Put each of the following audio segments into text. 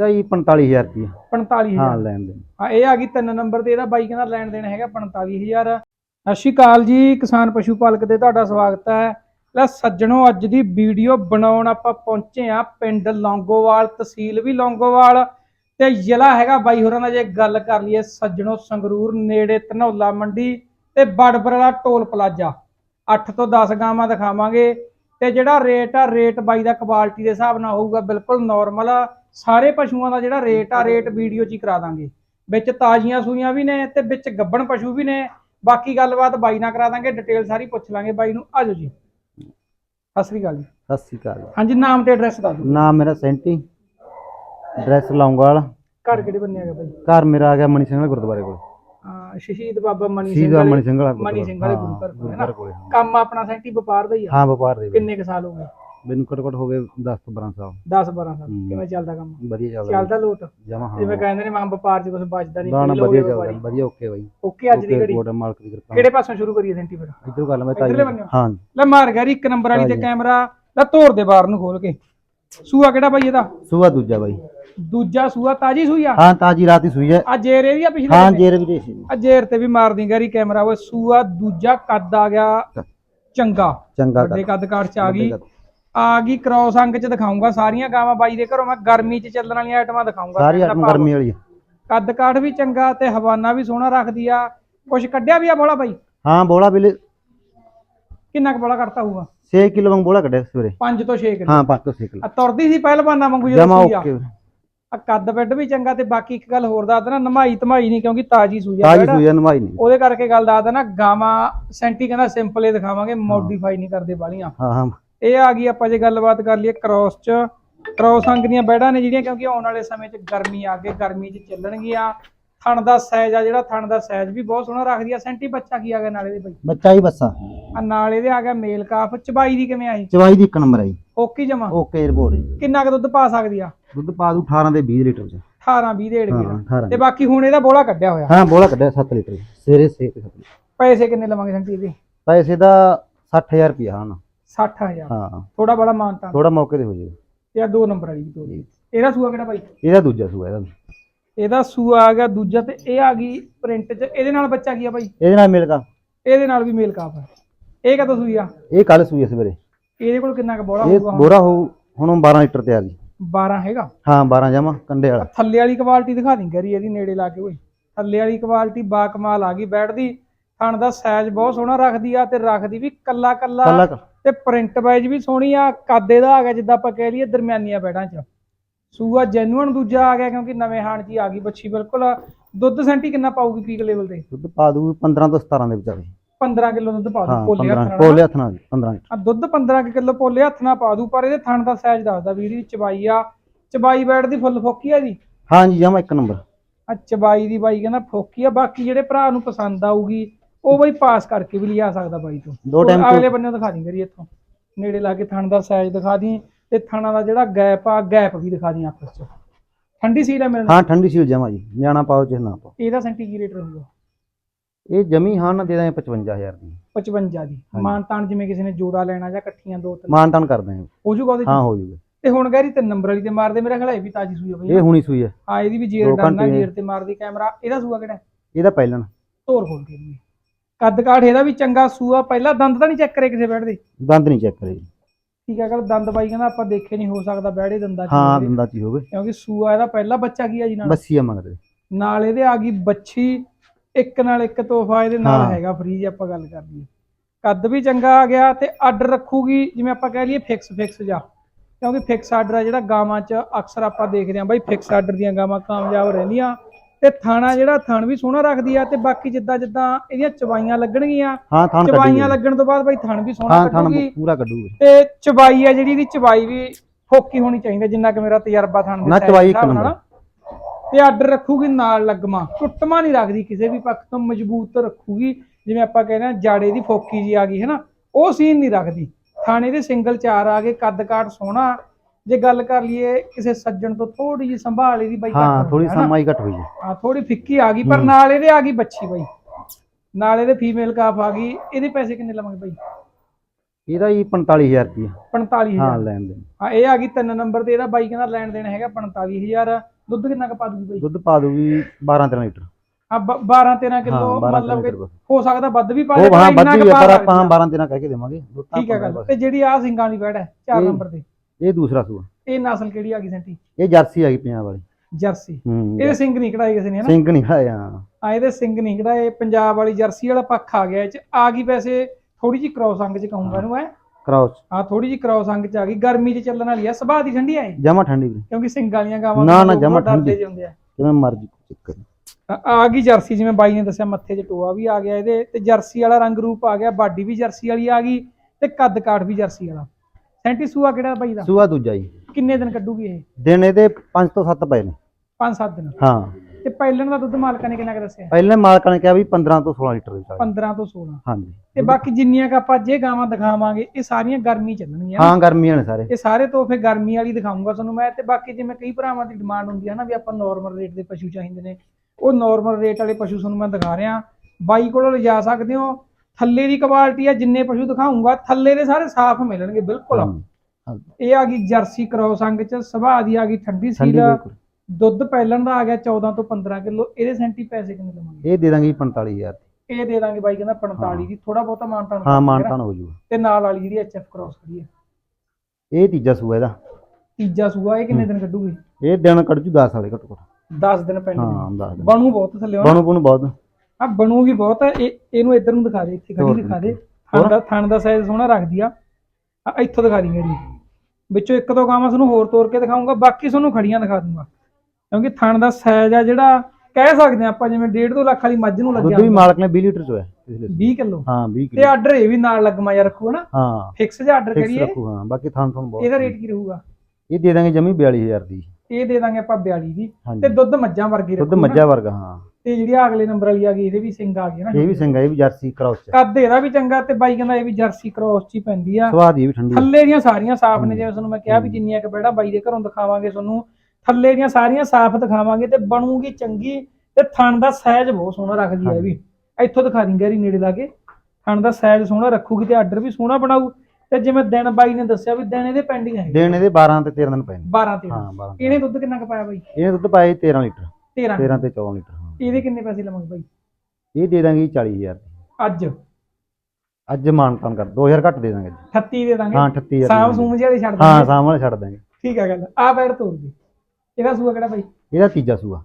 ਇਹਦਾ ਜੀ 45000 ਰੁਪਏ 45000 ਹਾਂ ਲੈਣ ਦੇ ਹਾਂ ਇਹ ਆ ਗਈ ਤਿੰਨ ਨੰਬਰ ਤੇ ਇਹਦਾ ਬਾਈ ਕਹਿੰਦਾ ਲੈਣ ਦੇਣ ਹੈਗਾ 45000 ਸਤਿ ਸ਼੍ਰੀ ਅਕਾਲ ਜੀ ਕਿਸਾਨ ਪਸ਼ੂ ਪਾਲਕ ਤੇ ਤੁਹਾਡਾ ਸਵਾਗਤ ਹੈ। ਲੈ ਸੱਜਣੋ ਅੱਜ ਦੀ ਵੀਡੀਓ ਬਣਾਉਣ ਆਪਾਂ ਪਹੁੰਚੇ ਆ ਪਿੰਡ ਲੌਂਗੋਵਾਲ ਤਹਿਸੀਲ ਵੀ ਲੌਂਗੋਵਾਲ। ਤੇ ਜ਼ਿਲ੍ਹਾ ਹੈਗਾ ਬਾਈ ਹੋਰਾਂ ਦਾ ਜੇ ਗੱਲ ਕਰ ਲਈਏ ਸੱਜਣੋ ਸੰਗਰੂਰ ਨੇੜੇ ਧਨੌਲਾ ਮੰਡੀ ਤੇ ਬੜਬਰ ਵਾਲਾ ਟੋਲ ਪਲਾਜ਼ਾ। 8 ਤੋਂ 10 ਗਾਵਾਂ ਦਿਖਾਵਾਂਗੇ। ਤੇ ਜਿਹੜਾ ਰੇਟ ਆ ਰੇਟ ਬਾਈ ਦਾ ਕੁਆਲਿਟੀ ਦੇ ਹਿਸਾਬ ਨਾਲ ਹੋਊਗਾ ਬਿਲਕੁਲ ਨਾਰਮਲ ਆ। ਸਾਰੇ ਪਸ਼ੂਆਂ ਦਾ ਜਿਹੜਾ ਰੇਟ ਆ ਰੇਟ ਵੀਡੀਓ 'ਚ ਹੀ ਕਰਾ ਦਾਂਗੇ। ਵਿੱਚ ਤਾਜ਼ੀਆਂ ਸੂਈਆਂ ਵੀ ਨੇ ਤੇ ਵਿੱਚ ਗੱਬਣ ਪਸ਼ੂ ਵੀ ਨੇ। ਬਾਕੀ ਗੱਲਬਾਤ ਬਾਈ ਨਾਲ ਕਰਾ ਦਾਂਗੇ ਡਿਟੇਲ ਸਾਰੀ ਪੁੱਛ ਲਾਂਗੇ ਬਾਈ ਨੂੰ। ਆਜੋ ਜੀ। ਸਤਿ ਸ੍ਰੀ ਅਕਾਲ ਜੀ। ਸਤਿ ਸ੍ਰੀ ਅਕਾਲ। ਹਾਂਜੀ ਨਾਮ ਤੇ ਐਡਰੈਸ ਦੱਸ ਦਿਓ। ਨਾਮ ਮੇਰਾ ਸੈਂਟੀ ਐਡਰੈਸ ਲੌਂਗਵਾਲ। ਘਰ ਕਿਹੜੇ ਬੰਨੇ ਹੈਗਾ ਬਾਈ? ਘਰ ਮੇਰਾ ਆ ਗਿਆ ਮਣੀ ਸਿੰਘ ਵਾਲੇ ਗੁਰਦੁਆਰੇ ਕੋਲ। ਸ਼ਹੀਦ ਬਾਬਾ ਮਨੀ ਸਿੰਘ ਵਾਲੇ ਮਣੀ ਸਿੰਘ ਵਾਲਾ ਮਨੀ ਸਿੰਘ ਵਾਲੇ ਗੁਰੂ ਘਰ ਕੋਲ ਹੈ ਨਾ। ਗੁਰਦੁਆਰੇ ਕੋਲ ਹਾਂ। ਕੰਮ ਆਪਣਾ ਸੈਂਟੀ ਵਪਾਰ ਦਾ ਹੀ ਆ। ਹਾਂ ਵਪਾਰ ਦੇ ਵਿੱਚ। ਕਿੰਨੇ ਕ ਸਾਲ ਹੋ ਗਏ? ਮੈਨੂੰ ਘੱਟੋ ਘੱਟ ਹੋ ਗਏ 10 ਤੋਂ 12 ਸਾਲ। 10 12 ਸਾਲ। ਹੂੰ। ਕਿਵੇਂ ਚੱਲਦਾ ਕੰਮ? ਵਧੀਆ ਚੱਲਦਾ ਚੱਲਦਾ ਲੋਟ? ਜਮਾ ਹਾਂ। ਜਿਵੇਂ ਕਹਿੰਦੇ ਨੇ ਮਾਂ ਵਪਾਰ 'ਚ ਕੁਝ ਬਚਦਾ ਨਹੀਂ ਗਾਣਾ ਵਧੀਆ ਚੱਲਦਾ। ਵਧੀਆ ਓਕੇ ਬਾਈ। ਓਕੇ ਅੱਜ ਦੀ ਓਕੇ ਘੜੀ। ਰਿਪੋਰਟ ਮਾਲਕ ਦੀ ਕਿਰਪਾ। ਕਿਹੜੇ ਪਾਸੋਂ ਸ਼ੁਰੂ ਕਰੀਏ ਸੈਂਟੀ ਫਿਰ? ਇਧਰੋਂ ਗੱਲ ਮੈਂ ਤਾਈ ਇੱਧਰਲੇ ਬੰਨਿਓ? ਹਾਂ ਲੈ ਮਾਰ ਗਿਆ ਜੀ ਇੱਕ ਨੰਬਰ ਵਾਲੀ ਤੇ। ਕੈਮਰਾ। ਲੈ ਤੋੜ ਦੇ ਬਾਹਰ ਨੂੰ ਖੋਲ ਕੇ। ਸੂਆ ਕਿਹੜਾ ਬਾਈ ਇਹਦਾ? ਸੂਆ ਦੂਜਾ ਬਾਈ। ਦੂਜਾ ਸੂਆ ਤਾਜੀ ਸੂਈ ਆ? ਹਾਂ ਤਾਜੀ ਰਾਤ ਹੀ ਸੂਈ ਹੈ। ਆ ਜੇਰ ਇਹਦੀ ਆ ਪਿਛਲੇ ਹਾਂ? ਜੇਰ ਵੀ ਦੇਸੀ ਆ ਜੇਰ ਤੇ ਵੀ ਮਾਰਦੀ ਗੈਰੀ ਕੈਮਰਾ। ਉਹ ਸੂਆ ਦੂਜਾ ਕੱਦ ਆ ਗਿਆ। ਚੰਗਾ। ਚੰਗਾ ਵੱਡੇ ਕਰ ਕੱਦ ਕਾਠ ਚ ਆ ਗਈ। ਵੱਡੇ ਕੱਦ। ਆ ਗਈ ਕ੍ਰੋਸ ਅੰਕ ਚ ਦਿਖਾਉਂਗਾ ਸਾਰੀਆਂ ਗਾਵਾਂ ਬਾਈ ਦੇ ਘਰੋਂ ਮੈਂ ਗਰਮੀ ਚ ਚੱਲਣ ਵਾਲੀਆਂ ਆਈਟਮਾਂ ਦਿਖਾਉਂਗਾ। ਸਾਰੀ ਆਟਮ। ਗਰਮੀ ਵਾਲੀ। ਕੱਦ ਕਾਠ ਵੀ ਚੰਗਾ ਤੇ ਹਵਾਨਾ ਵੀ ਸੋਹਣਾ ਰੱਖਦੀ ਆ। ਕੁਛ ਕੱਢਿਆ ਵੀ ਆ ਬੋਲਾ ਬਾਈ? ਹਾਂ ਬੋਲਾ ਬਿਲੇ ਕਿੰਨਾ ਕੁ ਬੋਲਾ ਕੱਢਤਾ ਹੋਊਗਾ? 6 ਕਿਲੋ ਵਾਂਗ ਬੋਲਾ ਕੱਢਿਆ ਸਵੇਰੇ। 5 ਤੋਂ 6 ਕਿਲੋ। ਹਾਂ 5 ਤੋਂ 6 ਕਿਲੋ। ਆ ਤੁਰਦੀ ਸੀ ਪਹਿਲਵਾਨਾਂ ਵਾਂਗੂ ਜਦੋਂ ਆ। ਓਕੇ। ਆ ਕੱਦ ਬੈੱਡ ਵੀ ਚੰਗਾ ਤੇ ਬਾਕੀ ਇੱਕ ਗੱਲ ਹੋਰ ਦੱਸ ਦੇਣਾ ਨਮਾਈ ਧਮਾਈ ਨਹੀਂ ਕਿਉਂਕਿ ਤਾਜੀ ਸੂਈ ਆ ਤਾਜੀ ਹੈ ਨਵਾਈ ਨਹੀਂ। ਉਹਦੇ ਕਰਕੇ ਗੱਲ ਦੱਸ ਦੇਣਾ ਗਾਵਾਂ ਸੈਂਟੀ ਕਹਿੰਦਾ ਸਿੰਪਲ ਹੀ ਦਿਖਾਵਾਂਗੇ ਮੋਡੀਫਾਈ ਨਹੀਂ ਕਰਦੇ ਬਾਲੀਆਂ ਹਾਂ ਹਾਂ। ਇਹ ਆ ਗਈ ਆਪਾਂ ਜੇ ਗੱਲਬਾਤ ਕਰ ਲਈਏ ਕ੍ਰੋਸ ਚ। ਕ੍ਰੋਸ ਅੰਗ ਦੀਆਂ ਬੈੜਾਂ ਨੇ ਜਿਹੜੀਆਂ ਕਿਉਂਕਿ ਆਉਣ ਵਾਲੇ ਸਮੇਂ 'ਚ ਗਰਮੀ ਆ ਕੇ ਗਰਮੀ 'ਚ ਚੱਲਣਗੀਆਂ। ਥਣ ਦਾ ਸਾਈਜ਼ ਆ ਜਿਹੜਾ ਥਣ ਦਾ ਸਾਈਜ਼ ਵੀ ਬਹੁਤ ਸੋਹਣਾ ਰੱਖਦੀ ਆ। ਸੈਂਟੀ ਬੱਚਾ ਕੀ ਆ ਗਿਆ ਨਾਲੇ ਦੇ ਬਈ? ਬੱਚਾ ਹੀ ਬੱਸਾ। ਆ ਨਾਲੇ ਦੇ ਆ ਗਿਆ ਮੇਲ ਕਾਫ। ਚਬਾਈ ਦੀ ਕਿਵੇਂ ਆਈ? ਚਵਾਈ ਦੀ ਇੱਕ ਨੰਬਰ ਆਈ। ਓਕੀ ਜਮਾ। ਓਕੇ ਰਿਪੋਰਟ ਕਿੰਨਾ ਕੁ ਦੁੱਧ ਪਾ ਸਕਦੀ ਆ? ਦੁੱਧ ਪਾ ਦੂ 18 ਦੇ 20 ਲੀਟਰ ਚ। 18 20 ਡੇਢ ਹਾਂ ਕਿਲੋ। 18 ਤੇ ਬਾਕੀ ਹੁਣ ਇਹਦਾ ਬੋਲਾ ਕੱਢਿਆ ਹੋਇਆ। ਹਾਂ ਬੋਲਾ ਕੱਢਿਆ 7 ਲੀਟਰ ਸਵੇਰੇ 6 ਤੇ 7 ਲੀਟਰ। ਪੈਸੇ ਕਿੰਨੇ ਲਵਾਂਗੇ ਸੈਂਟੀ ਦੇ ਪੈਸੇ ਦਾ 60000 ਰੁਪਇਆ ਹਾਂ। 60000 ਹਾਂ। ਥੋੜਾ ਬੜਾ ਮਾਨਤਾ ਥੋੜਾ ਮੌਕੇ ਤੇ ਹੋ ਜਾਏਗਾ। ਤੇ ਆ ਦੋ ਨੰਬਰ ਵਾਲੀ ਤੋੜੀ ਇਹਦਾ ਸੂਆ ਕਿਹੜਾ ਬਾਈ? ਇਹਦਾ ਦੂਜਾ ਸੂਆ ਇਹਦਾ ਇਹਦਾ ਸੂਆ ਆ ਗਿਆ ਦੂਜਾ ਤੇ ਇਹ ਆ ਗਈ ਪ੍ਰਿੰਟ 'ਚ। ਇਹਦੇ ਨਾਲ ਬੱਚਾ ਕੀ ਆ ਬਾਈ? ਇਹਦੇ ਨਾਲ ਮਿਲਗਾ ਇਹਦੇ ਨਾਲ ਵੀ ਮੇਲ ਕਾਫ ਹੈ ਇਹ ਕਦੋਂ ਸੂਈ ਆ? ਇਹ ਕੱਲ ਸੂਈ ਹੈ ਸਵੇਰੇ। ਇਹਦੇ ਕੋਲ ਕਿੰਨਾ ਕੁ ਬੋਲਾ ਇਹ ਹੋਊਗਾ ਹੁਣ? ਬੋਰਾ ਹੋਊ ਹੁਣ 12 ਲੀਟਰ ਤਿਆਰ ਜੀ। 12 ਹੈਗਾ? ਹਾਂ 12 ਜਮਾ ਕੰਡੇ ਵਾਲਾ। ਥੱਲੇ ਵਾਲੀ ਕੁਆਲਿਟੀ ਦਿਖਾ ਦੀ ਗਰੀ ਇਹਦੀ ਨੇੜੇ ਲਾ ਕੇ ਓਏ। ਥੱਲੇ ਵਾਲੀ ਕੁਆਲਿਟੀ ਬਾ ਕਮਾਲ ਆ ਗਈ ਬੈਠਦੀ। ਥਣ ਦਾ ਸਾਈਜ਼ ਬਹੁਤ ਸੋਹਣਾ ਰੱਖਦੀ ਆ ਤੇ ਰੱਖਦੀ ਵੀ ਕੱਲਾ ਕੱਲਾ ਕੱਲਾ ਕ- ਤੇ ਪ੍ਰਿੰਟ ਵਾਈਜ਼ ਵੀ ਸੋਹਣੀ ਆ ਕੱਦ ਇਹਦਾ ਆ ਗਿਆ ਜਿੱਦਾਂ ਆਪਾਂ ਕਹਿ ਲਈਏ ਦਰਮਿਆਨੀਆਂ ਬੈੜਾਂ 'ਚ। ਸੂਆ ਜੈਨੂਅਨ ਦੂਜਾ ਆ ਗਿਆ ਕਿਉਂਕਿ ਨਵੇਂ ਹਾਣ 'ਚ ਹੀ ਆ ਗਈ ਬੱਚੀ ਬਿਲਕੁਲ। ਦੁੱਧ ਸੈਂਟੀ ਕਿੰਨਾ ਪਾਊਗੀ ਪੀਕ ਲੈਵਲ ਤੇ? ਦੁੱਧ ਪਾ ਦੂ 15 ਤੋਂ 17 ਦੇ ਵਿਚਾਲੇ। 15 ਕਿਲੋ ਦੁੱਧ ਪਾ ਦੂ ਪੋਲੇ ਹੱਥ 15 ਨਾਲ ਪੋਲੇ ਹੱਥ ਨਾਲ 15 ਲੀਟਰ ਆ ਦੁੱਧ 15 ਕੁ ਕਿਲੋ ਪੋਲੇ ਹੱਥ ਨਾਲ ਪਾ ਦੂ ਪਰ ਇਹਦੇ ਥਣ ਦਾ ਸਾਈਜ਼ ਦੱਸਦਾ ਵੀਰ ਦੀ ਚਬਾਈ ਆ। ਚਬਾਈ ਬੈੜ ਦੀ ਫੁੱਲ ਫੋਕੀ ਆ ਜੀ? ਹਾਂ ਜੀ ਜਮਾ ਇੱਕ ਨੰਬਰ। ਆ ਚਬਾਈ ਦੀ ਬਾਈ ਕਹਿੰਦਾ ਫੋਕੀ ਆ ਬਾਕੀ ਜਿਹੜੇ ਭਰਾ ਨੂੰ ਪਸੰਦ ਆਊਗੀ ਉਹ ਬਾਈ ਪਾਸ ਕਰਕੇ ਵੀ ਲਿਆ ਸਕਦਾ ਬਾਈ ਤੋਂ। ਦੋ ਟਾਈਮ ਅਗਲੇ ਬੰਨੇ ਦਿਖਾ ਦੀ ਕਰੀ ਇੱਥੋਂ। ਨੇੜੇ ਲਾ ਕੇ ਥਣ ਦਾ ਸਾਈਜ਼ ਦਿਖਾ ਦੀ ਤੇ ਥਣਾ ਦਾ ਜਿਹੜਾ ਗੈਪ ਆ ਗੈਪ ਵੀ ਦਿਖਾ ਦੀ ਆਪਸ ਚ। ਠੰਡੀ ਸੀਲ ਹੈ ਮਿਲਣਾ ਹਾਂ ਠੰਡੀ ਸੀਲ ਜਮਾ ਜੀ। ਨਿਆਣਾ ਪਾਓ ਚਾਹੇ ਨਾ ਪਾਓ। ਇਹਦਾ ਸੈਂਟੀਗ੍ਰੇਡ ਰਹੂਗਾ। ਇਹ ਜਮੀ ਹਾਂ ਨਾ ਦੇ ਦਾਂਗੇ 55000 ਦੀ। 55 ਦੀ। ਮਾਨ ਤਾਨ ਜਿਵੇਂ ਕਿਸੇ ਨੇ ਜੋੜਾ ਲੈਣਾ ਜਾਂ ਇਕੱਠੀਆਂ ਦੋ ਤਿੰਨ। ਮਾਨ ਤਾਨ ਕਰ ਦਾਂਗੇ। ਹੋ ਜੂਗਾ ਉਹਦੇ ਚ? ਹਾਂ ਹੋ ਜੂਗਾ। ਤੇ ਹੁਣ ਗੈਰੀ ਤਿੰਨ ਨੰਬਰ ਵਾਲੀ ਤੇ ਮਾਰਦੇ ਮੇਰਾ ਖਿਆਲ ਇਹ ਵੀ ਤਾਜੀ ਸੂਈ ਆ ਬਈ। ਇਹ ਹੁਣੀ ਸੂਈ ਹੈ ਆ ਇਹਦੀ ਵੀ ਜੇਰ ਦੋ ਡਾਨਾ। ਜੇਰ ਤੇ ਮਾਰਦੀ ਕੈਮਰਾ ਇਹਦਾ ਸੂਆ ਕਿਹੜਾ? ਹੈ? ਇਹਦਾ ਪਹਿਲਣ। ਧੋਰ ਖੋਲ ਕੇ ਕੱਦ ਕਾਠ ਇਹਦਾ ਵੀ ਚੰਗਾ ਸੂਆ ਪਹਿਲਾਂ ਦੰਦ ਤਾਂ ਨਹੀਂ ਚੈੱਕ ਕਰੇ ਕਿਸੇ ਬੈਠ ਦੇ? ਦੰਦ ਨਹੀਂ ਚੈੱਕ ਕਰੇ ਠੀਕ ਹੈ ਗੱਲ ਦੰਦ ਬਾਈ ਕਹਿੰਦਾ ਆਪਾਂ ਦੇਖੇ ਨਹੀਂ ਹੋ ਸਕਦਾ ਬੈੜੇ ਦੰਦਾਂ ਚ ਹਾਂ ਹੋਵੇ। ਦੰਦਾਂ ਚ ਹੀ ਹੋਵੇ। ਕਿਉਂਕਿ ਸੂਆ ਇਹਦਾ ਪਹਿਲਾ ਬੱਚਾ ਕੀ ਆ ਜੀ ਨਾਲ? ਬੱਸੀਆ ਮੰਗਦੇ ਨਾਲ ਇਹਦੇ ਆ ਗਈ ਬੱਚੀ ਇੱਕ ਨਾਲ ਇੱਕ ਤੋਹਫਾ ਇਹਦੇ ਨਾਲ ਹਾਂ। ਹੈਗਾ ਫ੍ਰੀ ਜੇ ਆਪਾਂ ਗੱਲ ਕਰ ਲਈਏ। ਕੱਦ ਵੀ ਚੰਗਾ ਆ ਗਿਆ ਤੇ ਆਰਡਰ ਰੱਖੂਗੀ ਜਿਵੇਂ ਆਪਾਂ ਕਹਿ ਲਈਏ ਫਿਕਸ ਫਿਕਸ ਜਾ। ਕਿਉਂਕਿ ਫਿਕਸ ਆਰਡਰ ਆ ਜਿਹੜਾ ਗਾਵਾਂ 'ਚ ਅਕਸਰ ਆਪਾਂ ਦੇਖਦੇ ਆਂ ਬਾਈ ਫਿਕਸ ਆਰਡਰ ਦੀਆਂ ਗਾਵਾਂ ਕਾਮਯਾਬ ਰਹਿੰਦੀਆਂ। ਤੇ ਥਾਣਾ ਜਿਹੜਾ ਥਣ ਵੀ ਸੋਹਣਾ ਰੱਖਦੀ ਆ ਤੇ ਬਾਕੀ ਜਿੱਦਾਂ ਜਿੱਦਾਂ ਇਹਦੀਆਂ ਚਵਾਈਆਂ ਲੱਗਣਗੀਆਂ ਹਾਂ ਥਾਣ ਚਵਾਈਆਂ ਲੱਗਣ ਤੋਂ ਬਾਅਦ ਬਾਈ ਥਣ ਵੀ ਸੋਹਣਾ ਹਾਂ ਥਾਣ ਕੱਢੂਗੀ। ਪੂਰਾ ਕੱਢੂਗੇ। ਤੇ ਚਬਾਈ ਆ ਜਿਹੜੀ ਦੀ ਚਬਾਈ ਵੀ ਫੋਕੀ ਹੋਣੀ ਚਾਹੀਦੀ ਜਿੰਨਾ ਕਿ ਮੇਰਾ ਤਜਰਬਾ ਥਣ ਦੇ ਨਾ ਦੇ ਇੱਕ ਨੰਬਰ। ਤੇ ਆਰਡਰ ਰੱਖੂਗੀ ਨਾਲ ਲੱਗਮਾ। ਟੁੱਟਮਾ ਨਹੀਂ ਰੱਖਦੀ ਕਿਸੇ ਵੀ ਪੱਖ ਤੋਂ ਮਜ਼ਬੂਤ ਰੱਖੂਗੀ। ਜਿਵੇਂ ਆਪਾਂ ਕਹਿੰਦੇ ਆ ਜਾੜੇ ਦੀ ਫੋਕੀ ਜੀ ਆ ਗਈ ਹੈ ਨਾ? ਉਹ ਸੀਨ ਨਹੀਂ ਰੱਖਦੀ। ਥਾਣੇ ਦੇ ਸਿੰਗਲ ਚਾਰ ਆ ਗਏ ਕੱਦ ਕਾਠ ਸੋਹਣਾ ਜੇ ਗੱਲ ਕਰ ਲਈਏ ਕਿਸੇ ਸੱਜਣ ਤੋਂ ਥੋੜੀ ਜੀ ਸੰਭਾਲ ਇਹਦੀ ਬਾਈ ਹਾਂ ਥੋੜੀ ਹੈ। ਸਮਾਈ ਘਟ ਹੋਈ ਹਾਂ। ਥੋੜੀ ਫਿੱਕੀ ਆ ਗਈ ਪਰ ਨਾਲ ਇਹਦੇ ਆ ਗਈ ਬੱਚੀ ਬਾਈ। ਨਾਲ ਇਹਦੇ ਫੀਮੇਲ ਕਾਫ ਆ ਗਈ ਇਹਦੇ ਪੈਸੇ ਕਿੰਨੇ ਲਵਾਂਗੇ ਬਾਈ? ਇਹਦਾ ਜੀ 45000 ਰੁਪਏ 45000 ਹਾਂ ਲੈਣ ਦੇ ਹਾਂ ਇਹ ਆ ਗਈ ਤਿੰਨ ਨੰਬਰ ਤੇ ਇਹਦਾ ਬਾਈ ਕਹਿੰਦਾ ਲੈਣ ਦੇਣ ਹੈਗਾ 45000 ਦੁੱਧ ਕਿੰਨਾ ਕ ਪਾ ਦੂਗੀ ਬਾਈ? ਦੁੱਧ ਪਾ ਦੂਗੀ 12 13 ਲੀਟਰ। ਆ 12 13 ਹਾਂ ਕਿਲੋ 12 ਮਤਲਬ। ਹੋ ਸਕਦਾ ਵੱਧ ਵੀ ਪਾ ਹਾਂ ਇੰਨਾ ਕੁ ਪਾ ਪਰ ਆਪਾਂ ਆ। 12 13 ਕਹਿ ਕੇ ਦੇਵਾਂਗੇ। ਠੀਕ ਹੈ ਗੱਲ। ਤੇ ਜਿਹੜੀ ਆ ਸਿੰਘਾਂ ਵਾਲੀ ਬੈੜ ਹੈ 4 ਇਹ- ਨੰਬਰ ਤੇ ਇਹ ਦੂਸਰਾ ਸੂਆ। ਇਹ ਨਸਲ ਕਿਹੜੀ ਆ ਗਈ ਸੈਂਟੀ? ਇਹ ਜਰਸੀ ਆ ਗਈ ਪੰਜਾਬ ਵਾਲੀ। ਜਰਸੀ। ਹੂੰ। ਇਹਦੇ ਸਿੰਘ ਨਹੀਂ ਕਢਾਏ ਕਿਸੇ ਨੇ ਹਨਾ ਸਿੰਘ ਨਹੀਂ ਖਾਇਆ ਆ ਇਹਦੇ ਸਿੰਘ ਨਹੀਂ ਕਢਾਏ। ਪੰਜਾਬ ਵਾਲੀ ਜਰਸੀ ਵਾਲਾ ਪੱਖ ਆ ਗਿਆ ਇਹ ਚ। ਆ ਗਈ ਵੈਸੇ ਥੋੜੀ ਜਿਹੀ ਕ੍ਰੋਸ ਅੰਗ ਚ ਕਹੂੰਗਾ ਇਹਨੂੰ ਐ ਕਰਾਉਸ ਆ ਥੋੜੀ ਜਿਹੀ ਕ੍ਰੋਸ ਅੰਗ ਚ ਆ ਗਈ। ਗਰਮੀ ਚ ਚੱਲਣ ਵਾਲੀ ਆ। ਸੁਭਾਅ ਦੀ ਠੰਡੀ ਆ ਇਹ? ਜਮਾ ਠੰਡੀ ਵੀ ਕਿਉਂਕਿ ਸਿੰਘ ਵਾਲੀਆਂ ਗਾਵਾਂ ਨਾ, ਨਾ, ਜਮਾਂ ਠੰਡੀ। ਜਿਹੇ ਹੁੰਦੇ ਆ। ਕਿਵੇਂ ਮਰਜ਼ੀ ਚੱਕਰ ਆ ਗਈ ਜਰਸੀ ਜਿਵੇਂ ਬਾਈ ਨੇ ਦੱਸਿਆ ਮੱਥੇ 'ਚ ਟੋਆ ਵੀ ਆ ਗਿਆ ਇਹਦੇ। ਤੇ ਜਰਸੀ ਵਾਲਾ ਰੰਗ ਰੂਪ ਆ ਗਿਆ। ਬਾਡੀ ਵੀ ਜਰਸੀ ਵਾਲੀ ਆ ਗਈ। ਤੇ ਕੱਦ ਕਾਠ ਵੀ ਜਰਸੀ ਵਾਲਾ। ਸੈਂਟੀ ਸੂਆ ਕਿਹੜਾ ਬਾਈ ਦਾ? ਸੂਆ ਦੂਜਾ ਜੀ। ਕਿੰਨੇ ਦਿਨ ਕੱਢੂਗੀ ਇਹ? ਦਿਨ ਇਹਦੇ 5 ਤੋਂ 7 ਪਏ ਨੇ। 5-7 ਦਿਨ। ਹਾਂ। ਤੇ ਪਹਿਲਣ ਦਾ ਦੁੱਧ ਮਾਲਕਾਂ ਨੇ ਕਿੰਨਾ ਕੁ ਦੱਸਿਆ? ਪਹਿਲੇ ਮਾਲਕਾਂ ਨੇ ਕਿਹਾ ਵੀ 15 ਤੋਂ 16 ਲੀਟਰ ਦੇ ਵਿਚਾਲੇ 15 ਤੋਂ 16 ਹਾਂਜੀ। ਤੇ ਬਾਕੀ ਜਿੰਨੀਆਂ ਕ ਆਪਾਂ ਜੇ ਗਾਵਾਂ ਦਿਖਾਵਾਂਗੇ ਇਹ ਸਾਰੀਆਂ ਗਰਮੀ ਚੱਲਣਗੀਆਂ ਹਾਂ ਗਰਮੀਆਂ ਨੇ ਸਾਰੇ। ਇਹ ਸਾਰੇ ਤੋਹਫੇ ਗਰਮੀ ਵਾਲੀ ਦਿਖਾਉਂਗਾ ਤੁਹਾਨੂੰ ਮੈਂ। ਤੇ ਬਾਕੀ ਜਿਵੇਂ ਕਈ ਭਰਾਵਾਂ ਦੀ ਡਿਮਾਂਡ ਹੁੰਦੀ ਹੈ ਨਾ ਵੀ ਆਪਾਂ ਨਾਰਮਲ ਰੇਟ ਦੇ ਪਸ਼ੂ ਚਾਹੀਦੇ ਨੇ। ਉਹ ਨਾਰਮਲ ਰੇਟ ਵਾਲੇ ਪਸ਼ੂ ਤੁਹਾਨੂੰ ਮੈਂ ਦਿਖਾ ਰਿਹਾ। ਬਾਈ ਕੋਲੋਂ ਲਿਜਾ ਸਕਦੇ ਹੋ। ਥੱਲੇ ਦੀ ਕੁਆਲਿਟੀ ਆ ਜਿੰਨੇ ਪਸ਼ੂ ਦਿਖਾਉਂਗਾ ਥੱਲੇ ਦੇ ਸਾਰੇ ਸਾਫ਼ ਮਿਲਣਗੇ ਬਿਲਕੁਲ। ਇਹ ਆ ਗਈ ਜਰਸੀ ਕ੍ਰੋਸ ਅੰਗ ਚ ਸੁਭਾਅ ਦੀ ਆ ਗਈ ਠੰਡੀ ਸੀਲ ਦੁੱਧ ਪਹਿਲਣ ਦਾ ਆ ਗਿਆ 14 ਤੋਂ 15 ਕਿਲੋ ਇਹਦੇ ਸੈਂਟੀ ਪੈਸੇ ਕਿੰਨੇ ਲਵਾਂਗੇ? ਇਹ ਦੇ ਦਾਂਗੇ 45000 ਇਹ ਦੇ ਦਾਂਗੇ ਬਾਈ ਕਹਿੰਦਾ 45 ਦੀ ਥੋੜਾ ਬਹੁਤਾ ਮਾਨਤਾਨ ਹਾਂ ਮਾਨਤਾਨ ਹੋ ਜੂਗਾ। ਤੇ ਨਾਲ ਵਾਲੀ ਜਿਹੜੀ ਐਚਐਫ ਕ੍ਰੋਸ ਖੜੀ ਹੈ ਇਹ ਤੀਜਾ ਸੂਆ ਇਹਦਾ। ਤੀਜਾ ਸੂਆ ਇਹ ਕਿੰਨੇ ਦਿਨ ਕੱਢੂਗੀ? ਇਹ ਦਿਨ ਕੱਢ ਜੂ 10 ਵਾਲੇ ਘੱਟੋ ਘੱਟ। 10 ਦਿਨ ਪੈਂਦੇ ਹਾਂ 10 ਦਿਨ। ਬਣੂ ਬਹੁਤ ਥੱਲੇ ਬਣੂ ਬਣੂ ਬਹੁਤ। ਆ ਬਣੂਗੀ ਬਹੁਤ ਹੈ ਇਹ ਇਹਨੂੰ ਇੱਧਰ ਨੂੰ ਦਿਖਾ ਦੇ ਇੱਥੇ ਖੜੀ ਦਿਖਾ ਦੇ? ਥਣ ਦਾ ਥਣ ਦਾ ਸਾਈਜ਼ ਸੋਹਣਾ ਰੱਖਦੀ ਆ। ਆ ਇੱਥੋਂ ਦਿਖਾ ਦੀ ਮੇਰੀ। ਵਿੱਚੋਂ ਇੱਕ ਦੋ ਗਾਵਾਂ ਤੁਹਾਨੂੰ ਹੋਰ ਤੋੜ ਕੇ ਦਿਖਾਉਂਗਾ ਬਾਕੀ ਤੁਹਾਨੂੰ ਖੜੀਆਂ ਦਿਖਾ ਦੂੰਗਾ। ਕਿਉਂਕਿ ਥਣ ਦਾ ਸਾਈਜ਼ ਆ ਜਿਹੜਾ ਕਹਿ ਸਕਦੇ ਆ ਆਪਾਂ ਜਿਵੇਂ 1.5 2 ਲੱਖ ਵਾਲੀ ਮੱਝ ਨੂੰ ਦੁੱਧ ਲੱਗਿਆ ਵੀ ਮਾਲਕ ਨੇ 20 ਲੀਟਰ ਚੋਇਆ ਪਿਛਲੇ ਸਾਲ। 20 ਕਿਲੋ। ਹਾਂ 20 ਤੇ ਕਿਲੋ। ਆਰਡਰ ਇਹ ਵੀ ਨਾਲ ਲੱਗਮਾ ਜਾਂ ਰੱਖੂ ਹਨਾ ਹਾਂ। ਫਿਕਸ ਜਿਹਾ ਆਰਡਰ ਫਿਕਸ ਕਰੀਏ। ਰੱਖੂ ਹਾਂ। ਬਾਕੀ ਥਾਂ ਤੁਹਾਨੂੰ ਬਹੁਤ ਇਹਦਾ ਰੇਟ ਕੀ ਰਹੂਗਾ? ਇਹ ਦੇ ਦਾਂਗੇ ਜਮੀ 42000 ਦੀ। ਇਹ ਦੇ ਦਾਂਗੇ ਆਪਾਂ 42 ਦੀ। ਹਾਂਜੀ। ਤੇ ਦੁੱਧ ਮੱਝਾਂ ਵਰਗੀ ਦੁੱਧ ਰੱਖੂ ਮੱਝਾ ਵਰਗਾ ਹਾਂ। ਤੇ ਜਿਹੜੀ ਆਹ ਅਗਲੇ ਨੰਬਰ ਵਾਲੀ ਆ ਗਈ ਇਹਦੇ ਵੀ ਸਿੰਘ ਆ ਗਏ ਨਾ। ਇਹ ਵੀ ਸਿੰਗਾ ਇਹ ਵੀ ਜਰਸੀ ਕਰਾਉਸ ਚ। ਕੱਦ ਇਹਦਾ ਵੀ ਚੰਗਾ ਤੇ ਬਾਈ ਕਹਿੰਦਾ ਇਹ ਵੀ ਜਰਸੀ ਕ੍ਰੋਸ ਚ ਹੀ ਪੈਂਦੀ ਆ। ਸਵਾਦ ਹੀ ਵੀ ਠੰਡੀ। ਥੱਲੇ ਦੀਆਂ ਸਾਰੀਆਂ ਸਾਫ਼ ਨੇ ਜਿਵੇਂ ਤੁਹਾਨੂੰ ਮੈਂ ਕਿਹਾ ਵੀ ਜਿੰਨੀਆਂ ਕਿ ਬੇੜਾ ਬਾਈ ਦੇ ਘਰੋਂ ਦਿਖਾਵਾਂਗੇ ਤੁਹਾਨੂੰ ਥੱਲੇ ਦੀਆਂ ਸਾਰੀਆਂ ਸਾਫ਼ ਦਿਖਾਵਾਂਗੇ ਤੇ ਬਣੂਗੀ ਚੰਗੀ ਤੇ ਥਣ ਦਾ ਸਾਈਜ਼ ਬਹੁਤ ਸੋਹਣਾ ਰੱਖਦੀ ਹੈ ਇਹ ਵੀ। ਇੱਥੋਂ ਦਿਖਾ ਦਿੰਗੇ ਗੈਰੀ ਨੇੜੇ ਲਾ ਕੇ। ਥਣ ਦਾ ਸਾਈਜ਼ ਸੋਹਣਾ ਰੱਖੂਗੀ ਤੇ ਆਰਡਰ ਵੀ ਸੋਹਣਾ ਬਣਾਊ। ਤੇ ਜਿਵੇਂ ਦਿਨ ਬਾਈ ਨੇ ਦੱਸਿਆ ਵੀ ਦਿਨ ਇਹਦੇ ਪੈਂਡਿੰਗ ਹੈ ਦਿਨ ਇਹਦੇ 12 ਤੇ 13 ਦਿਨ ਨੇ 12 13 ਹਾਂ 12 ਇਹਨੇ ਦੁੱਧ ਕਿੰਨਾ ਕੁ ਪਾਇਆ ਬਾਈ? ਇਹਨੇ ਦੁੱਧ ਪਾਏ 13 ਲੀਟਰ। 13 13 ਤੇ 14 ਲੀਟਰ ਹਾਂ। ਇਹਦੇ ਕਿੰਨੇ ਪੈਸੇ ਲਵਾਂਗੇ ਬਾਈ? ਇਹ ਦੇ ਦਾਂਗੇ 40000 ਦੀ ਅੱਜ। ਅੱਜ ਮਾਨਤਾਨ ਕਰ 2000 ਘੱਟ ਦੇ ਦਾਂਗੇ 38 ਦੇ ਦਾਂਗੇ? ਹਾਂ 38000 ਸਾਮ ਸੂਮ ਜਿਹੜੇ ਛੱਡ ਹਾਂ ਦਾਂਗੇ। ਸਾਮ ਵਾਲੇ ਛੱਡ ਦਾਂਗੇ। ਠੀਕ ਹੈ ਗੱਲ ਆ ਬੈਠ ਤੋੜ ਦੇ। ਇਹਦਾ ਸੂਆ ਕਿਹੜਾ ਬਾਈ? ਇਹਦਾ ਤੀਜਾ ਸੂਆ।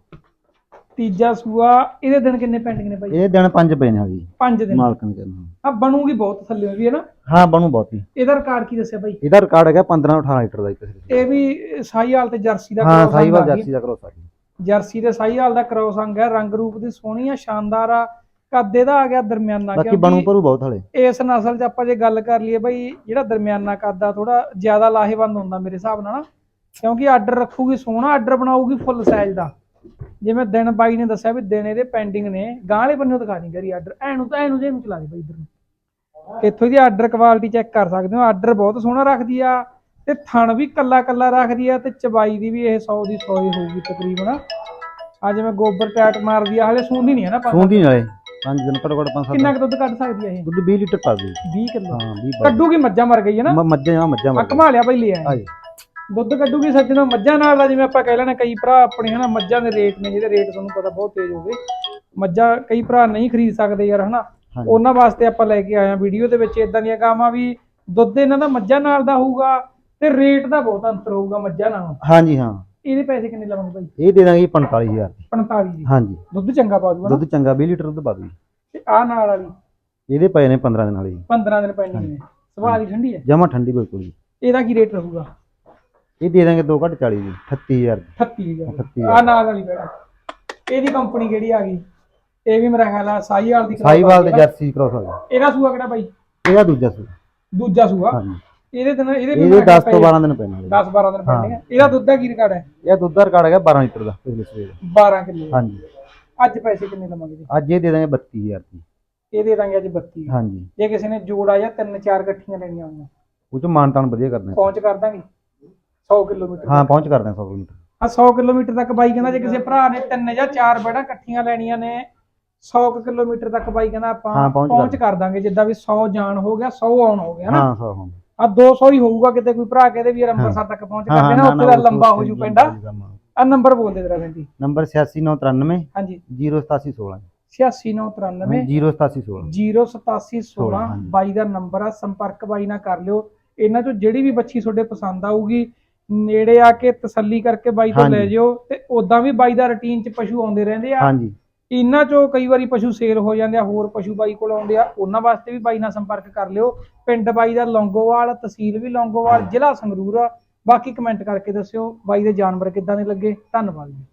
ਤੀਜਾ ਸੂਆ ਇਹਦੇ ਦਿਨ ਕਿੰਨੇ ਪੈਂਡਿੰਗ ਨੇ ਬਾਈ? ਇਹ ਦਿਨ ਪੰਜ ਪਏ ਨੇ ਹਾਜੀ। ਪੰਜ ਦਿਨ। ਮਾਲਕ ਨੇ ਕਹਿੰਦਾ ਆ ਬਣੂਗੀ ਬਹੁਤ ਥੱਲੇ ਵੀ ਹੈ ਨਾ ਹਾਂ ਬਣੂ ਬਹੁਤੀ ਇਹਦਾ ਰਿਕਾਰਡ ਕੀ ਦੱਸਿਆ ਬਾਈ? ਇਹਦਾ ਰਿਕਾਰਡ ਹੈਗਾ 15 18 ਲੀਟਰ ਦਾ ਇੱਕ। ਇਹ ਵੀ ਸਾਈਹਾਲ ਤੇ ਜਰਸੀ ਦਾ ਹਾਂ ਆ ਗਈ। ਜਰਸੀ ਦਾ ਕਰੋ ਸਾਡੀ ਜਰਸੀ ਤੇ ਸਾਈਹਾਲ ਦਾ ਕ੍ਰੋਸ ਅੰਗ ਹੈ ਰੰਗ ਰੂਪ ਦੀ ਸੋਹਣੀ ਆ ਸ਼ਾਨਦਾਰ ਆ। ਕੱਦ ਇਹਦਾ ਆ ਗਿਆ ਦਰਮਿਆਨਾ ਬਾਕੀ ਬਣੂ ਭਰੂ ਬਹੁਤ ਹਲੇ। ਇਸ ਨਸਲ 'ਚ ਆਪਾਂ ਜੇ ਗੱਲ ਕਰ ਲਈਏ ਬਈ ਜਿਹੜਾ ਦਰਮਿਆਨਾ ਕੱਦ ਆ ਥੋੜਾ ਜ਼ਿਆਦਾ ਲਾਹੇਵੰਦ ਹੁੰਦਾ ਮੇਰੇ ਹਿਸਾਬ ਨਾਲ ਨਾ ਕਿਉਂਕਿ ਆਰਡਰ ਰੱਖੂਗੀ ਸੋਹਣਾ ਆਰਡਰ ਬਣਾਊਗੀ ਫੁੱਲ ਸਾਈਜ਼ ਦਾ। ਜਿਵੇਂ ਦਿਨ ਬਾਈ ਨੇ ਦੱਸਿਆ ਵੀ ਦਿਨ ਇਹਦੇ ਪੈਂਡਿੰਗ ਨੇ ਗਾਂ ਵਾਲੇ ਬੰਨੇ ਦਿਖਾ ਦੀ ਗਰੀ ਆਰਡਰ ਐਨੂੰ ਤਾਂ ਐਨੂੰ ਜੇ ਨੂੰ ਚਲਾ ਦੇ ਬਈ ਇਧਰ ਨੂੰ। ਇੱਥੋਂ ਦੀ ਆਰਡਰ ਕੁਆਲਿਟੀ ਚੈੱਕ ਕਰ ਸਕਦੇ ਹੋ। ਆਰਡਰ ਬਹੁਤ ਸੋਹਣਾ ਰੱਖਦੀ ਆ ਤੇ ਥਣ ਵੀ ਕੱਲਾ ਕੱਲਾ ਰੱਖਦੀ ਆ ਤੇ ਚਬਾਈ ਦੀ ਵੀ ਇਹ 100 ਦੀ 100 ਹੀ ਹੋਊਗੀ ਤਕਰੀਬਨ। ਆ ਜਿਵੇਂ ਗੋਬਰ ਟੈਟ ਮਾਰਦੀ ਆ ਹਲੇ ਸੂੰਦੀ ਨਹੀਂ ਹੈ ਨਾ ਸੂੰਦੀ ਨਾਲੇ ਪੰਜ ਦਿਨ ਘੱਟੋ ਘੱਟ ਪੰਜ ਕਿੰਨਾ ਸੱਤ ਕੁ ਦੁੱਧ ਕੱਢ ਸਕਦੀ ਆ ਇਹ? ਦੁੱਧ 20 ਲੀਟਰ ਪਾ ਦੇ 20 ਕਿਲੋ। ਹਾਂ 20 ਕੱਢੂਗੀ ਮੱਝਾਂ ਮਰ ਗਈ ਹੈ ਨਾ? ਮੱਝਾਂ ਮੱਝਾਂ ਆ ਮਰ ਘਮਾ ਲਿਆ ਬਈ ਲਿਆ ਹਾਂਜੀ ਦੁੱਧ ਕੱਢੂਗੀ ਸੱਜਣਾ ਮੱਝਾਂ ਨਾਲ ਦਾ ਜਿਵੇਂ ਆਪਾਂ ਕਹਿ ਲੈਣਾ ਕਈ ਭਰਾ ਆਪਣੇ ਹਨਾ ਮੱਝਾਂ ਦੇ ਰੇਟ ਨੇ ਜਿਹੜੇ ਰੇਟ ਤੁਹਾਨੂੰ ਪਤਾ ਬਹੁਤ ਤੇਜ਼ ਹੋ ਗਏ। ਮੱਝਾਂ ਕਈ ਭਰਾ ਨਹੀਂ ਖਰੀਦ ਸਕਦੇ ਯਾਰ ਹਨਾ। ਉਹਨਾਂ ਵਾਸਤੇ ਆਪਾਂ ਲੈ ਕੇ ਆਏ ਆ ਵੀਡੀਓ ਦੇ ਵਿੱਚ ਇਦਾਂ ਦੀਆਂ ਗਾਵਾਂ ਵੀ ਦੁੱਧ ਇਹਨਾਂ ਦਾ ਮੱਝਾਂ ਨਾਲ ਦਾ ਹੋਊਗਾ ਤੇ ਰੇਟ ਦਾ ਬਹੁਤ ਅੰਤਰ ਹੋਊਗਾ ਮੱਝਾਂ ਨਾਲੋਂ। ਹਾਂਜੀ ਹਾਂ। ਇਹਦੇ ਪੈਸੇ ਕਿੰਨੇ ਲਵਾਂਗੇ ਭਾਈ? ਇਹ ਦੇ ਦਾਂਗੇ 45000 ਦੀ। 45 ਦੀ। ਹਾਂਜੀ। ਦੁੱਧ ਚੰਗਾ ਪਾ ਦੂਗਾ ਦੁੱਧ ਚੰਗਾ 20 ਲੀਟਰ ਦੁੱਧ ਪਾ ਦੂਗੀ। ਤੇ ਆ ਨਾਲ ਵਾਲੀ? ਇਹਦੇ ਪਏ ਨੇ 15 ਦਿਨ ਵਾਲੀ। 15 ਦਿਨ ਪੈਣੀ ਨੇ ਸਵਾਦ ਹੀ ਠੰਡੀ ਹੈ। ਜਮਾ ਠੰਡੀ ਬਿਲਕੁਲ ਜੀ। ਇਹਦਾ ਕੀ ਰੇਟ ਰਹੂਗਾ? ਇਹ ਦੇ ਦਾਂਗੇ 2 ਘੱਟ 40 ਦੀ 38000 ਦੀ। 38000 38000 ਆ ਨਾਲ ਵਾਲੀ ਬੈੜਾ ਇਹਦੀ ਕੰਪਨੀ ਕਿਹੜੀ ਆ ਗਈ? ਇਹ ਵੀ ਮੇਰਾ ਖਿਆਲ ਆ ਸਾਈਵਾਲ ਦੀ ਸਾਈਵਾਲ ਨਾ। ਜਰਸੀ ਕ੍ਰੋਸ ਹੋ ਗਿਆ ਇਹਦਾ ਸੂਆ ਕਿਹੜਾ ਬਾਈ? ਇਹਦਾ ਦੂਜਾ ਸੂਆ। ਦੂਜਾ ਸੂਆ? ਇਹਦੇ ਦਿਨ ਇਹਦੇ ਇਹਦੇ 10 ਤੋਂ 12 ਦਿਨ ਪੈਣੇ 10 12 ਦਿਨ ਆ। ਇਹਦਾ ਦੁੱਧ ਦਾ ਕੀ ਰਿਕਾਰਡ ਹੈ? ਇਹ ਦੁੱਧ ਦਾ ਰਿਕਾਰਡ ਹੈਗਾ 12 ਲੀਟਰ ਦਾ ਪਿਛਲੇ ਸਵੇਰ। 12 ਕਿਲੋ। ਹਾਂਜੀ। ਅੱਜ ਪੈਸੇ ਕਿੰਨੇ ਲਵਾਂਗੇ ਜੀ? ਅੱਜ ਇਹ ਦੇ ਦਾਂਗੇ 32000 ਦੀ। ਇਹ ਦੇ ਦਾਂਗੇ ਅੱਜ 32 ਹਾਂਜੀ। ਜੇ ਕਿਸੇ ਨੇ ਜੋੜਾ ਜਾਂ ਤਿੰਨ ਚਾਰ ਇਕੱਠੀਆਂ ਲੈਣੀਆਂ ਹੋਈਆਂ। ਉਹ ਚ ਮਾਨਤਾਨ ਵਧੀਆ ਕਰਦੇ ਪਹੁੰਚ ਕਰ ਦਾਂਗੇ। 100 ਕਿਲੋਮੀਟਰ ਹਾਂ ਪਹੁੰਚ ਕਰਦੇ ਆ 100 ਕਿਲੋਮੀਟਰ। ਆ 100 ਕਿਲੋਮੀਟਰ ਤੱਕ ਬਾਈ ਕਹਿੰਦਾ ਜੇ ਕਿਸੇ ਭਰਾ ਨੇ ਤਿੰਨ ਜਾਂ ਚਾਰ ਬੈੜਾਂ ਇਕੱਠੀਆਂ ਲੈਣੀਆਂ ਨੇ 100 ਕਿਲੋਮੀਟਰ ਤੱਕ ਬਾਈ ਕਹਿੰਦਾ ਆਪਾਂ ਹਾਂ, ਪਹੁੰਚ ਕਰ ਦਾਂਗੇ ਜਿੱਦਾਂ ਵੀ 100 ਜਾਣ ਹੋ ਗਿਆ 100 ਆਉਣ ਹੋ ਗਿਆ ਨਾ ਹਾਂ ਸੋ ਹਾਂ ਆ 200 ਹੀ ਹੋਊਗਾ ਕਿਤੇ ਕੋਈ ਭਰਾ ਕਹਿੰਦੇ ਵੀ ਅੰਮ੍ਰਿਤਸਰ ਤੱਕ ਪਹੁੰਚ ਹਾਂ, ਕਰਦੇ ਨਾ ਉੱਥੇ ਦਾ ਲੰਬਾ ਹੋ ਜੂ ਪਿੰਡਾ। ਹੋ। ਆ ਨੰਬਰ ਬੋਲ ਦੇ ਤੇਰਾ ਬੈਂਦੀ ਨੰਬਰ 8693 ਹਾਂਜੀ। 08716 8693 08716 08716 ਹਾਂਜੀ। ਬਾਈ ਦਾ ਨੰਬਰ ਆ ਸੰਪਰਕ ਬਾਈ ਨਾਲ ਕਰ ਲਿਓ। ਇਹਨਾਂ ਚੋਂ ਜਿਹੜੀ ਵੀ ਬੱਚੀ ਤੁਹਾਡੇ ਪਸੰਦ ਆਊਗੀ ਨੇੜੇ ਆ ਕੇ ਤਸੱਲੀ ਕਰਕੇ ਬਾਈ ਤੋਂ ਲੈ। ਜਿਓ ਤੇ ਉਦਾਂ ਵੀ ਬਾਈ ਦਾ ਰੁਟੀਨ ਚ ਪਸ਼ੂ ਆਉਂਦੇ ਰਹਿੰਦੇ ਆ। ਹਾਂਜੀ। ਇਹਨਾਂ ਚੋਂ ਕਈ ਵਾਰੀ ਪਸ਼ੂ ਸੇਲ ਹੋ ਜਾਂਦੇ ਆ ਹੋਰ ਪਸ਼ੂ ਬਾਈ ਕੋਲ ਆਉਂਦੇ ਆ ਉਹਨਾਂ ਵਾਸਤੇ ਵੀ ਬਾਈ ਨਾਲ ਸੰਪਰਕ ਕਰ ਲਿਓ। ਪਿੰਡ ਬਾਈ ਦਾ ਲੌਂਗੋਵਾਲ ਤਹਿਸੀਲ ਵੀ ਲੌਂਗੋਵਾਲ ਜ਼ਿਲ੍ਹਾ ਸੰਗਰੂਰ ਆ। ਬਾਕੀ ਕਮੈਂਟ ਕਰਕੇ ਦੱਸਿਓ ਬਾਈ ਦੇ ਜਾਨਵਰ ਕਿੱਦਾਂ ਦੇ ਲੱਗੇ। ਧੰਨਵਾਦ ਜੀ।